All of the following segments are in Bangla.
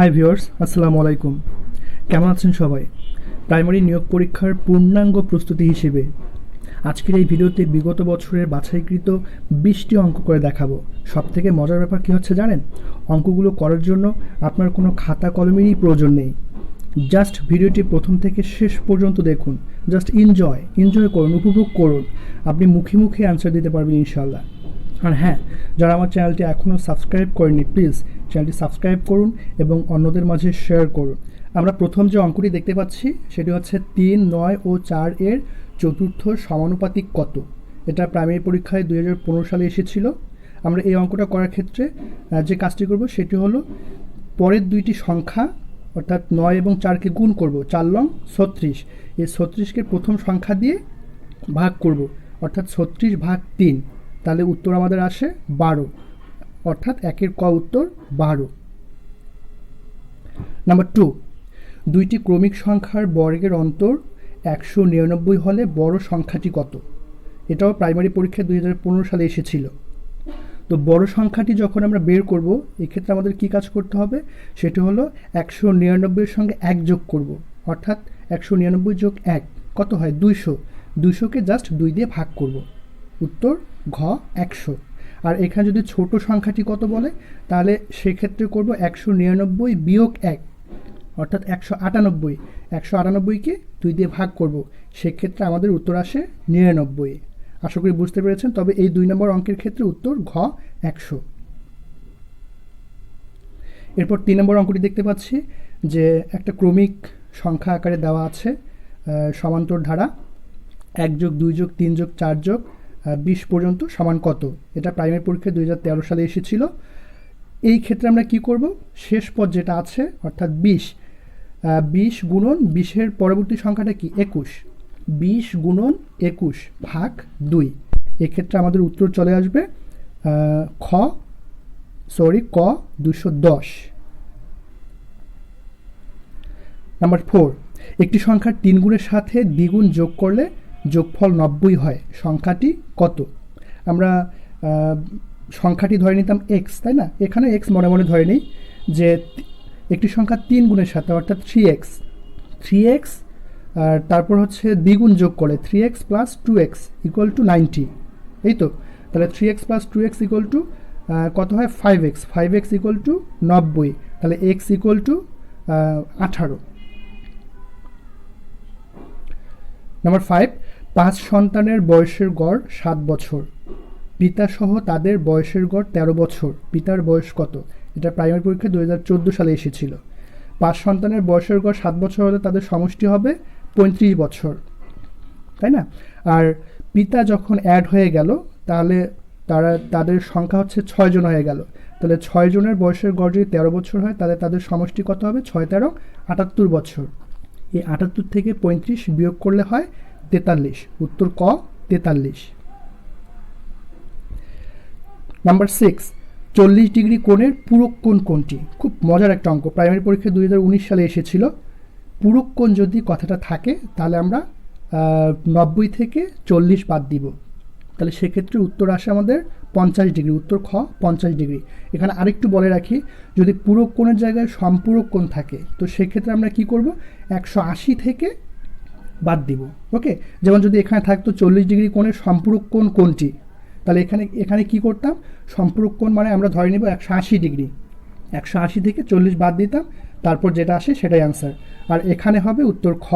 হাই ভিউয়ার্স আসসালামু আলাইকুম। কেমন আছেন সবাই? প্রাইমারি নিয়োগ পরীক্ষার পূর্ণাঙ্গ প্রস্তুতি হিসেবে আজকের এই ভিডিওতে বিগত বছরের বাছাইকৃত বিশটি অঙ্ক করে দেখাবো। সব থেকে মজার ব্যাপার কী হচ্ছে জানেন? অঙ্কগুলো করার জন্য আপনার কোনো খাতা কলমেরই প্রয়োজন নেই। জাস্ট ভিডিওটি প্রথম থেকে শেষ পর্যন্ত দেখুন। জাস্ট এনজয় এনজয় করুন, উপভোগ করুন। আপনি মুখে মুখে অ্যান্সার দিতে পারবেন ইনশাল্লাহ আর হ্যাঁ যারা আমার চ্যানেলটি এখনও সাবস্ক্রাইব করেনি প্লিজ চ্যানেলটি সাবস্ক্রাইব করুন এবং অন্যদের মাঝে শেয়ার করুন। আমরা প্রথম যে অঙ্কটি দেখতে পাচ্ছি, সেটি হচ্ছে তিন, নয় ও চার এর চতুর্থ সমানুপাতিক কত? এটা প্রাইমারি পরীক্ষায় দুই হাজার পনেরো সালে এসেছিল। আমরা এই অঙ্কটা করার ক্ষেত্রে যে কাজটি করব সেটি হলো পরের দুইটি সংখ্যা, অর্থাৎ নয় এবং চারকে গুণ করব, চার লং ছত্রিশ। এই ছত্রিশকে প্রথম সংখ্যা দিয়ে ভাগ করব, অর্থাৎ ছত্রিশ ভাগ তিন। তাহলে উত্তর আমাদের আসে বারো। অর্থাৎ একের ক উত্তর বারো। নাম্বার টু দুইটি ক্রমিক সংখ্যার বর্গের অন্তর একশো নিরানব্বই হলে বড় সংখ্যাটি কত? এটাও প্রাইমারি পরীক্ষায় দুই হাজার পনেরো সালে এসেছিল। তো বড় সংখ্যাটি যখন আমরা বের করব, এক্ষেত্রে আমাদের কি কাজ করতে হবে? সেটি হলো একশো নিরানব্বইয়ের সঙ্গে এক যোগ করব। অর্থাৎ একশো নিরানব্বই যোগ এক, কত হয়? দুইশো। দুইশোকে জাস্ট দুই দিয়ে ভাগ করব। উত্তর ঘ একশো। আর এখানে যদি ছোট সংখ্যাটি কত বলে? তাহলে সেক্ষেত্রে করব একশো নিরানব্বই বিয়োগ এক, অর্থাৎ একশো আটানব্বই। একশো আটানব্বইকে দুই দিয়ে ভাগ করব, সেক্ষেত্রে আমাদের উত্তর আসে নিরানব্বই। আশা করি বুঝতে পেরেছেন? তবে এই দুই নম্বর অঙ্কের ক্ষেত্রে উত্তর ঘ একশো। এরপর তিন নম্বর অঙ্কটি দেখতে পাচ্ছি যে একটা ক্রমিক সংখ্যা আকারে দেওয়া আছে সমান্তর ধারা এক যোগ দুই যোগ তিন যোগ চার যোগ বিশ পর্যন্ত, সমান কত? এটা প্রাইমারি পরীক্ষায় দুই হাজার তেরো সালে এসেছিল। এই ক্ষেত্রে আমরা কি করব? শেষ পদ যেটা আছে, অর্থাৎ বিশ বিশ গুণন বিশের পরবর্তী সংখ্যাটা কি? একুশ। বিশ গুণন একুশ ভাগ দুই। এক্ষেত্রে আমাদের উত্তর চলে আসবে খ সরি ক দুশো দশ। নাম্বার ফোর একটি সংখ্যার তিন গুণের সাথে দ্বিগুণ যোগ করলে যোগফল নব্বই হয়, সংখ্যাটি কত? আমরা সংখ্যাটি ধরে নিতাম এক্স তাই না? এখানে এক্স মনে মনে ধরে নিই যে একটি সংখ্যা তিন গুণের সাথে, অর্থাৎ থ্রি এক্স থ্রি এক্স আর তারপর হচ্ছে দ্বিগুণ যোগ করে three x plus two x equal to ninety এই তো? তাহলে three x plus two x equal to কত হয়? Five x five x equal to নব্বই। তাহলে এক্স ইকুয়াল টু আঠারো। নাম্বার ফাইভ পাঁচ সন্তানের বয়সের গড় সাত বছর। পিতাসহ তাদের বয়সের গড় তেরো বছর। পিতার বয়স কত? এটা প্রাইমারি পরীক্ষা দু হাজার চোদ্দ সালে এসেছিল। পাঁচ সন্তানের বয়সের গড় সাত বছর হলে তাদের সমষ্টি হবে পঁয়ত্রিশ বছর। তাই না? আর পিতা যখন অ্যাড হয়ে গেল, তাহলে তারা, তাদের সংখ্যা হচ্ছে ছয় জন হয়ে গেল। তাহলে ছয় জনের বয়সের গড় যদি তেরো বছর হয়, তাহলে তাদের সমষ্টি কত হবে? ছয় তেরো আটাত্তর বছর। এই আটাত্তর থেকে পঁয়ত্রিশ বিয়োগ করলে হয় তেতাল্লিশ। উত্তর ক, তেতাল্লিশ। নাম্বার সিক্স চল্লিশ ডিগ্রি কোণের পূরক কোণ কোনটি খুব মজার একটা অঙ্ক। প্রাইমারি পরীক্ষা দুই হাজার উনিশ সালে এসেছিল। পূরক কোণ যদি কথাটা থাকে, তাহলে আমরা নব্বই থেকে চল্লিশ বাদ দিব। তাহলে সেক্ষেত্রে উত্তর আসে আমাদের পঞ্চাশ ডিগ্রি। উত্তর খ, পঞ্চাশ ডিগ্রি। এখানে আরেকটু বলে রাখি, যদি পূরক কোণের জায়গায় সম্পূরক কোণ থাকে, তো সেক্ষেত্রে আমরা কি করব? একশো আশি থেকে বাদ দিব ওকে যেমন যদি এখানে থাকতো চল্লিশ ডিগ্রি কোণের সম্পূরক কোণ কোনটি তাহলে এখানে এখানে কি করতাম? সম্পূরক কোণ মানে আমরা ধরে নেব একশো আশি ডিগ্রি। একশো আশি থেকে চল্লিশ বাদ দিতাম, তারপর যেটা আসে সেটাই অ্যান্সার আর এখানে হবে উত্তর খ,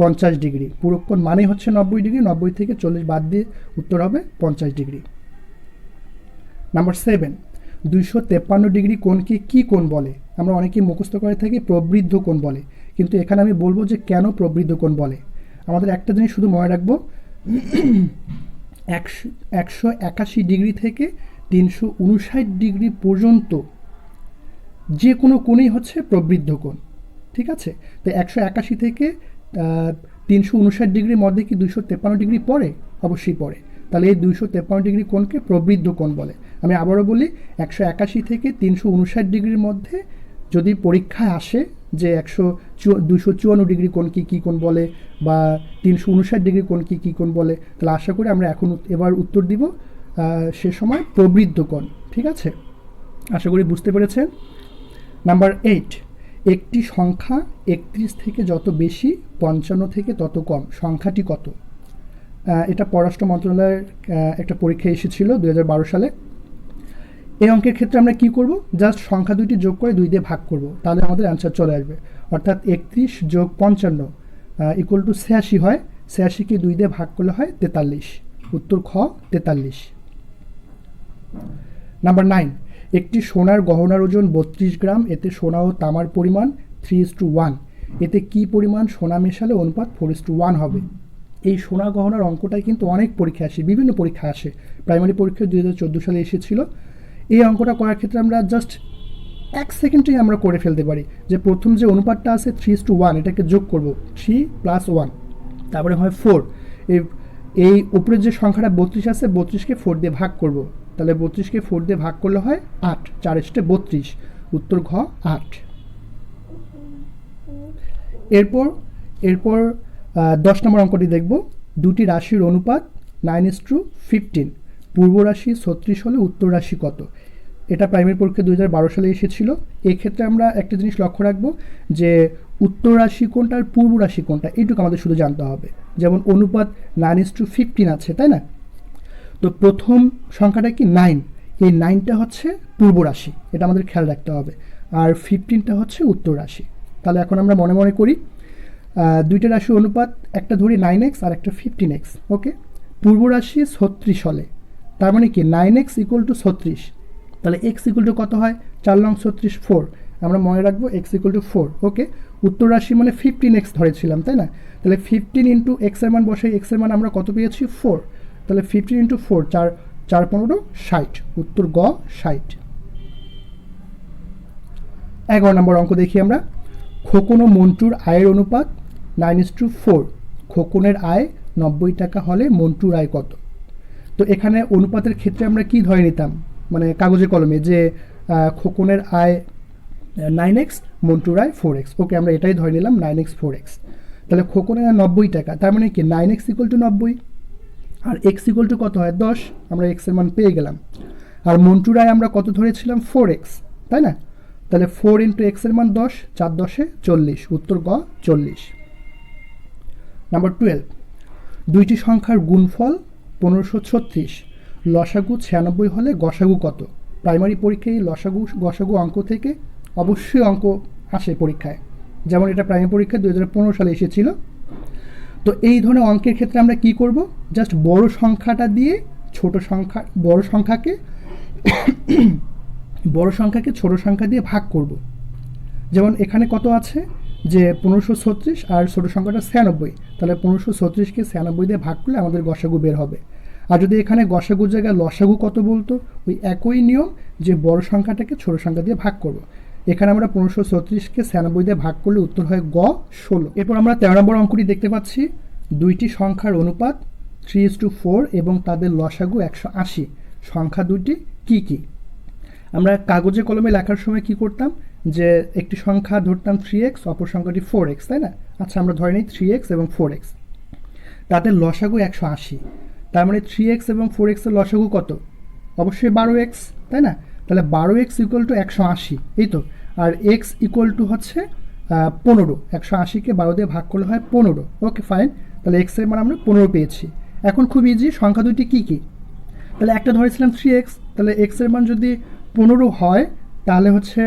পঞ্চাশ ডিগ্রি। পূরক কোণ মানে হচ্ছে নব্বই ডিগ্রি, নব্বই থেকে চল্লিশ বাদ দিয়ে উত্তর হবে পঞ্চাশ ডিগ্রি। নাম্বার সেভেন দুইশো তেপ্পান্ন ডিগ্রি কোণকে কী কোণ বলে? আমরা অনেকেই মুখস্থ করে থাকি প্রবৃদ্ধ কোণ বলে, কিন্তু এখানে আমি বলব যে কেন প্রবৃদ্ধ কোণ বলে? আমাদের একটা জিনিস শুধু মনে রাখব, একশো একশো একাশি ডিগ্রি থেকে তিনশো উনষাট ডিগ্রি পর্যন্ত যে কোনো কোণেই হচ্ছে প্রবৃদ্ধ কোণ, ঠিক আছে? তো একশো একাশি থেকে তিনশো উনষাট ডিগ্রির মধ্যে কি দুইশো তেপ্পান্ন ডিগ্রি পড়ে? অবশ্যই পড়ে। তাহলে এই দুইশো তেপ্পান্ন ডিগ্রি কোণকে প্রবৃদ্ধ কোণ বলে। আমি আবারও বলি, একশো একাশি থেকে তিনশো উনষাট ডিগ্রির মধ্যে যদি পরীক্ষায় আসে যে একশো দুশো চুয়ান্ন ডিগ্রি কোন কী কী কোন বলে বা তিনশো উনষাট ডিগ্রি কোন কী কী কোন বলে, তাহলে আশা করি আমরা এখন এবার উত্তর দিব সে সময় প্রবৃদ্ধ কোণ, ঠিক আছে? আশা করি বুঝতে পেরেছেন? নাম্বার এইট একটি সংখ্যা একত্রিশ থেকে যত বেশি, পঞ্চান্ন থেকে তত কম, সংখ্যাটি কত? এটা পররাষ্ট্র মন্ত্রণালয়ের একটা পরীক্ষা এসেছিল দু হাজার বারো সালে। এই অঙ্কের ক্ষেত্রে আমরা কি করব? জাস্ট সংখ্যা দুইটি যোগ করে দুই দিয়ে ভাগ করব। তাহলে আমাদের অ্যান্সার চলে আসবে। অর্থাৎ একত্রিশ যোগ পঞ্চান্ন ইকুয়াল টু ছিয়াশি হয়। ছিয়াশিকে দুই দিয়ে ভাগ করলে হয় তেতাল্লিশ। উত্তর খ, তেতাল্লিশ। নাম্বার নাইন একটি সোনার গহনার ওজন বত্রিশ গ্রাম, এতে সোনা ও তামার পরিমাণ থ্রি ইস টু ওয়ান এতে কি পরিমাণ সোনা মেশালে অনুপাত ফোর ইস টু ওয়ান হবে? এই সোনা গহনার অঙ্কটাই কিন্তু অনেক পরীক্ষা আসে, বিভিন্ন পরীক্ষা আসে। প্রাইমারি পরীক্ষা দুই হাজার চোদ্দ সালে এসেছিল। এই অঙ্কটা করার ক্ষেত্রে আমরা জাস্ট এক সেকেন্ডেই আমরা করে ফেলতে পারি যে প্রথম যে অনুপাতটা আছে থ্রি টু ওয়ান এটাকে যোগ করব। থ্রি প্লাস ওয়ান তারপরে হয় ফোর এই এই উপরের যে সংখ্যাটা বত্রিশ আছে, বত্রিশকে ফোর দিয়ে ভাগ করব। তাহলে বত্রিশকে ফোর দিয়ে ভাগ করলে হয় আট, চার এসটে বত্রিশ। উত্তর ঘ, আট। এরপর এরপর দশ নম্বর অঙ্কটি দেখব। দুটি রাশির অনুপাত নাইন ইস টু ফিফটিন পূর্ব রাশি ছত্রিশ হলে উত্তর রাশি কত? এটা প্রাইমারি পরীক্ষা দু হাজার বারো সালে এসেছিল। এক্ষেত্রে আমরা একটা জিনিস লক্ষ্য রাখব যে উত্তর রাশি কোনটা আর পূর্ব রাশি কোনটা, এইটুকু আমাদের শুধু জানতে হবে। যেমন অনুপাত নাইন ইস টু ফিফটিন আছে, তাই না? তো প্রথম সংখ্যাটা কি নাইন এই নাইনটা হচ্ছে পূর্ব রাশি, এটা আমাদের খেয়াল রাখতে হবে। আর ফিফটিনটা হচ্ছে উত্তর রাশি। তাহলে এখন আমরা মনে মনে করি দুইটা রাশি অনুপাত, একটা ধরি নাইন এক্স আর একটা ফিফটিন এক্স ওকে পূর্ব রাশি ছত্রিশ হলে তার মানে কি? নাইন এক্স ইকুয়াল টু ছত্রিশ। তাহলে এক্স ইকুয়াল টু কত হয়? চার লং ছত্রিশ ফোর। আমরা মনে রাখব x equal to four, okay? উত্তর রাশি মানে ফিফটিন এক্স ধরেছিলাম, তাই না? তাহলে ফিফটিন ইন্টু এক্সের মান বসে এক্সের মান আমরা কত পেয়েছি? ফোর তাহলে ফিফটিন ইন্টু ফোর চার চার পনেরো, ষাট। উত্তর গ, ষাট। এগারো নম্বর অঙ্ক দেখি আমরা। খোকন ও মন্টুর আয়ের অনুপাত নাইন ইস টু ফোর খোকনের আয় নব্বই টাকা হলে মন্টুর আয় কত? তো এখানে অনুপাতের ক্ষেত্রে আমরা কি ধরে নিতাম? মানে কাগজে কলমে যে খোকনের আয় নাইন এক্স মন্টুর আয় ফোর এক্স ওকে আমরা এটাই ধরে নিলাম নাইন এক্স ফোর এক্স তাহলে খোকনের আয় নব্বই টাকা, তার মানে কি? নাইন এক্স ইকুয়াল টু নব্বই। আর এক্স ইকুয়াল টু কত হয়? দশ। আমরা এক্সের মান পেয়ে গেলাম। আর মন্টুর আয় আমরা কত ধরেছিলাম? ফোর এক্স তাই না? তাহলে ফোর ইন্টু এক্সের মান দশ, চার দশে চল্লিশ। উত্তর গ, চল্লিশ। নাম্বার টুয়েলভ দুইটি সংখ্যার গুণফল পনেরোশো ছত্রিশ। লসাগু ছিয়ানব্বই হলে গসাগু কত? প্রাইমারি পরীক্ষায় লসাগু, গসাগু অঙ্ক থেকে অবশ্যই অঙ্ক আসে পরীক্ষায়। যেমন এটা প্রাইমারি পরীক্ষা দু হাজার পনেরো সালে এসেছিল। তো এই ধরনের অঙ্কের ক্ষেত্রে আমরা কি করব? জাস্ট বড় সংখ্যাটা দিয়ে ছোট সংখ্যা, বড় সংখ্যাকে বড় সংখ্যাকে ছোট সংখ্যা দিয়ে ভাগ করব। যেমন এখানে কত আছে? যে পনেরোশো ছত্রিশ আর ছোট সংখ্যাটা ছিয়ানব্বই। তাহলে পনেরোশো ছত্রিশকে ছিয়ানব্বই দিয়ে ভাগ করলে আমাদের গসাগু বের হবে। আর যদি এখানে গসাগুর জায়গায় লসাগু কত বলতো? ওই একই নিয়ম যে বড় সংখ্যাটাকে ছোট সংখ্যা দিয়ে ভাগ করব। এখানে আমরা পনেরোশো ছত্রিশকে ছিয়ানব্বই দিয়ে ভাগ করলে উত্তর হয় গ ষোলো। এরপর আমরা তেরো নম্বর অঙ্কটি দেখতে পাচ্ছি। দুইটি সংখ্যার অনুপাত থ্রি ইস টু ফোর এবং তাদের লসাগু একশো আশি। সংখ্যা দুইটি কি কি? আমরা কাগজে কলমে লেখার সময় কি করতাম? যে একটি সংখ্যা ধরতাম থ্রি এক্স অপর সংখ্যাটি ফোর এক্স তাই না? আচ্ছা আমরা ধরে নিই থ্রি এক্স এবং ফোর এক্স তাদের লসাগু একশো আশি। তার মানে থ্রি এক্স এবং ফোর এক্সের লসাগু কত? অবশ্যই বারো এক্স তাই না? তাহলে বারো এক্স ইকুয়াল টু একশো আশি, এই তো। আর এক্স ইকুয়াল টু হচ্ছে পনেরো। একশো আশিকে বারো দিয়ে ভাগ করলে হয় পনেরো। ওকে ফাইন তাহলে এক্সের মান আমরা পনেরো পেয়েছি। এখন খুব ইজি সংখ্যা দুটি কী কী? তাহলে একটা ধরেছিলাম থ্রি এক্স তাহলে এক্সের মান যদি পনেরো হয় তাহলে হচ্ছে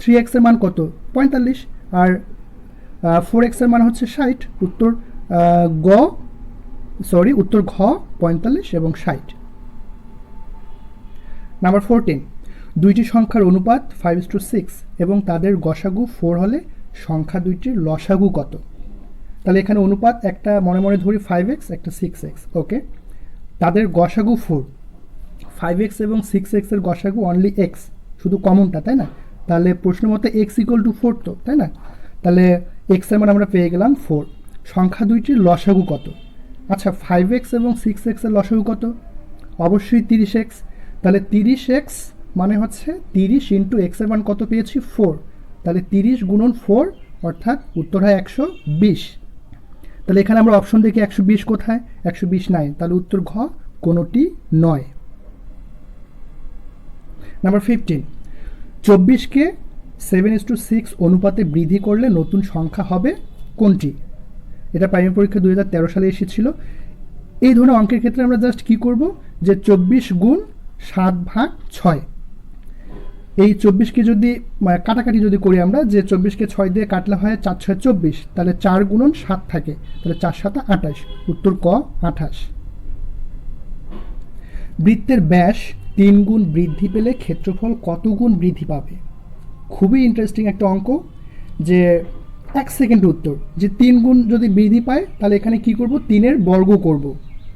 থ্রি এক্সের মান কত? পঁয়তাল্লিশ। আর ফোর এক্সের মান হচ্ছে ষাট। উত্তর গ সরি উত্তর ঘ, পঁয়তাল্লিশ এবং ষাট। নাম্বার ফোরটিন দুইটি সংখ্যার অনুপাত ফাইভ টু সিক্স এবং তাদের গসাগু ফোর হলে সংখ্যা দুইটির লসাগু কত? তাহলে এখানে অনুপাত একটা মনে মনে ধরি ফাইভ এক্স একটা সিক্স এক্স ওকে তাদের গসাগু ফোর ফাইভ এক্স এবং সিক্স এক্সের গসাগু অনলি এক্স শুধু কমনটা তাই না? তাহলে প্রশ্ন মতো এক্স ইকুয়াল টু ফোর তো, তাই না? তাহলে এক্স এক্সের মান আমরা পেয়ে গেলাম ফোর সংখ্যা দুইটির লসাগু কত? আচ্ছা ফাইভ এক্স এবং সিক্স এক্সের লসাগু কত? অবশ্যই তিরিশ এক্স তাহলে তিরিশ এক্স মানে হচ্ছে তিরিশ ইন্টু এক্স এক্সের মান কত পেয়েছি? ফোর তাহলে তিরিশ গুণন ফোর অর্থাৎ উত্তর হয় একশো বিশ। তাহলে এখানে আমরা অপশন দেখি একশো বিশ কোথায়? একশো বিশ নাই তাহলে উত্তর ঘ কোনোটি নয়। নাম্বার ফিফটিন চব্বিশকে সেভেন ইস টু সিক্স অনুপাতে বৃদ্ধি করলে নতুন সংখ্যা হবে কোনটি? এটা প্রাইমারি পরীক্ষা দু হাজার তেরো সালে এসেছিল। এই ধরনের অঙ্কের ক্ষেত্রে আমরা জাস্ট কি করব? যে চব্বিশ গুণ সাত ভাগ ছয়। এই চব্বিশকে যদি মানে কাটাকাটি যদি করি আমরা, যে চব্বিশকে ছয় দিয়ে কাটলে হয় চার ছয় চব্বিশ, তাহলে চার গুণন সাত থাকে, তাহলে চার সাতা আঠাশ। উত্তর ক, আঠাশ। বৃত্তের ব্যাস তিন গুণ বৃদ্ধি পেলে ক্ষেত্রফল কত গুণ বৃদ্ধি পাবে? খুবই ইন্টারেস্টিং একটা অঙ্ক যে এক সেকেন্ড উত্তর, যে তিন গুণ যদি বৃদ্ধি পায়, তাহলে এখানে কি করব? তিনের বর্গ করব।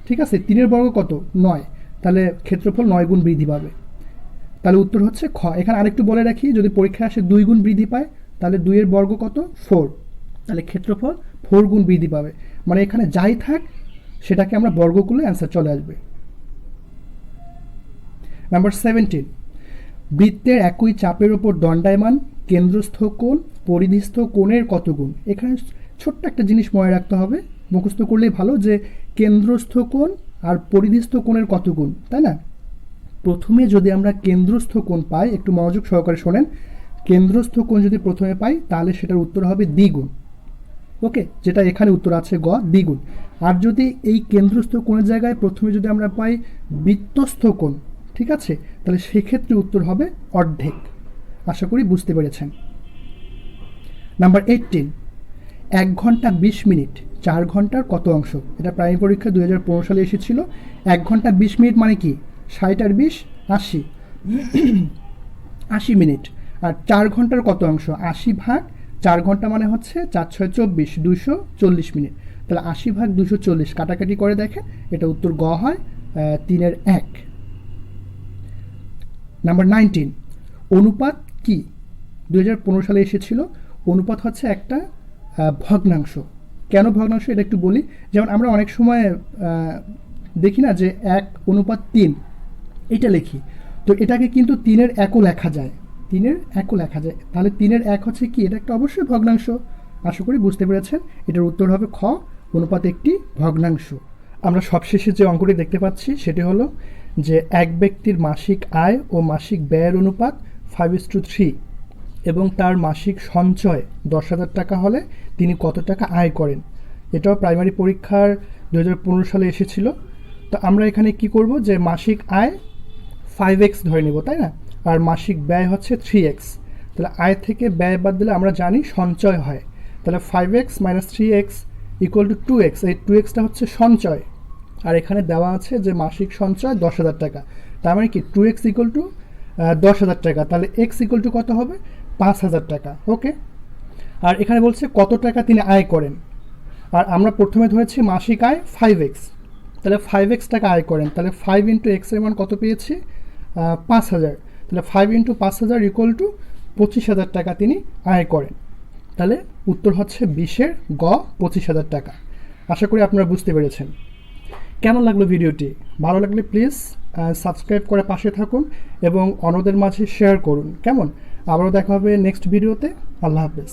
ঠিক আছে? তিনের বর্গ কত? নয়। তাহলে ক্ষেত্রফল নয় গুণ বৃদ্ধি পাবে। তাহলে উত্তর হচ্ছে খ। এখানে আরেকটু বলে রাখি, যদি পরীক্ষায় আসে দুই গুণ বৃদ্ধি পায়, তাহলে দুইয়ের বর্গ কত? ফোর তাহলে ক্ষেত্রফল ফোর গুণ বৃদ্ধি পাবে। মানে এখানে যাই থাক, সেটাকে আমরা বর্গ করলে অ্যান্সার চলে আসবে। নাম্বার সেভেন্টিন বৃত্তের একই চাপের ওপর দণ্ডায়মান কেন্দ্রস্থ কোণ, পরিধিস্থ কোণের কত গুণ? এখানে ছোট্ট একটা জিনিস মনে রাখতে হবে। মুখস্থ করলেই ভালো যে কেন্দ্রস্থ কোণ আর পরিধিস্থ কোণের কত গুণ, তাই না? প্রথমে যদি আমরা কেন্দ্রস্থ কোণ পাই, একটু মনোযোগ সহকারে শোনেন। কেন্দ্রস্থ কোণ যদি প্রথমে পাই, তাহলে সেটার উত্তর হবে দ্বিগুণ। ওকে? যেটা এখানে উত্তর আছে গ, দ্বিগুণ। আর যদি এই কেন্দ্রস্থ কোণের জায়গায় প্রথমে যদি আমরা পাই বৃত্তস্থ কোণ ঠিক আছে? তাহলে সেক্ষেত্রে উত্তর হবে অর্ধেক। আশা করি বুঝতে পেরেছেন। নাম্বার এইটিন এক ঘণ্টা বিশ মিনিট। চার ঘণ্টার কত অংশ? এটা প্রাইমারি পরীক্ষা দু হাজার পনেরো সালে এসেছিল। এক ঘণ্টা বিশ মিনিট মানে কি? ষাট আর বিশ, আশি। আশি মিনিট। আর চার ঘণ্টার কত অংশ? আশি ভাগ চার ঘণ্টা মানে হচ্ছে চার ছয় চব্বিশ দুশো চল্লিশ মিনিট। তাহলে আশি ভাগ দুশো চল্লিশ কাটাকাটি করে দেখেন, এটা উত্তর গ হয় তিনের এক। নাম্বার নাইনটিন অনুপাত কি? পনেরো সালে এসেছিল। অনুপাত হচ্ছে একটা ভগ্নাংশ। কেন ভগ্নাংশ? এটা একটু বলি। যেমন আমরা অনেক সময় দেখি না যে এক অনুপাত তিন, এটা লিখি। তো এটাকে কিন্তু তিনের একও লেখা যায়। তিনের একও লেখা যায়। তাহলে তিনের এক হচ্ছে কি? এটা একটা অবশ্যই ভগ্নাংশ। আশা করি বুঝতে পেরেছেন। এটার উত্তর হবে খ, অনুপাত একটি ভগ্নাংশ। আমরা সবশেষে যে অঙ্কটি দেখতে পাচ্ছি, সেটি হলো যে এক ব্যক্তির মাসিক আয় ও মাসিক ব্যয়ের অনুপাত ফাইভ ইস টু থ্রি এবং তার মাসিক সঞ্চয় দশ হাজার টাকা হলে তিনি কত টাকা আয় করেন। এটাও প্রাইমারি পরীক্ষার দু হাজার পনেরো সালে এসেছিল। তো আমরা এখানে কি করব যে মাসিক আয় ফাইভ এক্স ধরে নেব, তাই না? আর মাসিক ব্যয় হচ্ছে থ্রি এক্স তাহলে আয় থেকে ব্যয় বাদ দিলে আমরা জানি সঞ্চয় হয়। তাহলে five x minus three x equal to two x এই টু এক্সটা হচ্ছে সঞ্চয়। আর এখানে দেওয়া আছে যে মাসিক সঞ্চয় দশ হাজার টাকা। তার মানে কি? টু এক্স ইকুয়াল টু দশ হাজার টাকা। তাহলে এক্স ইকুয়াল টু কত হবে? পাঁচ হাজার টাকা। ওকে আর এখানে বলছে কত টাকা তিনি আয় করেন। আর আমরা প্রথমে ধরেছি মাসিক আয় ফাইভ এক্স তাহলে ফাইভ এক্স টাকা আয় করেন। তাহলে ফাইভ ইন্টু এক্সের মান কত পেয়েছি? পাঁচ হাজার। তাহলে ফাইভ ইন্টু পাঁচ হাজার ইকুয়াল টু পঁচিশ হাজার টাকা তিনি আয় করেন। তাহলে উত্তর হচ্ছে বিশের গ পঁচিশ হাজার টাকা। আশা করি আপনারা বুঝতে পেরেছেন। কেমন লাগল ভিডিওটি? ভালো লাগলে প্লিজ সাবস্ক্রাইব করে পাশে থাকুন এবং অন্যদের মাঝে শেয়ার করুন। কেমন? আবারও দেখা হবে নেক্সট ভিডিওতে আল্লাহ হাফেজ।